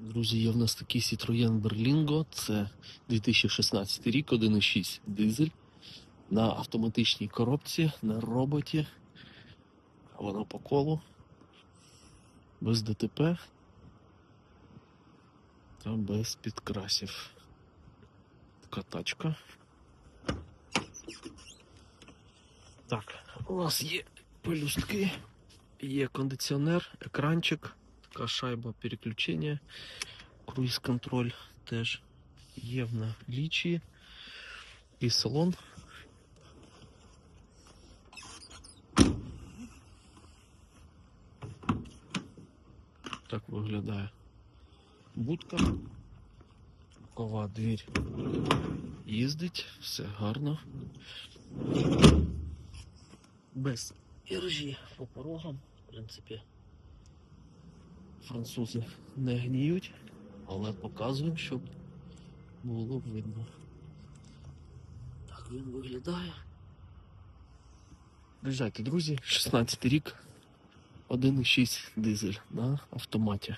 Друзі, є в нас такий Citroën Berlingo. Це 2016 рік, 1.6 дизель. На автоматичній коробці, на роботі. Воно по колу. Без ДТП. Та без підкрасів. Така тачка. Так, у нас є пелюстки, є кондиціонер, екранчик, така шайба переключення, круїз контроль теж є в налічі. І салон. Так виглядає будка. Бокова двір їздить, все гарно. Без іржі по порогам, в принципі. Французи не гніють, але показуємо, щоб було видно. Так він виглядає. Приїжджайте, друзі, 16 рік, 1,6 дизель на автоматі.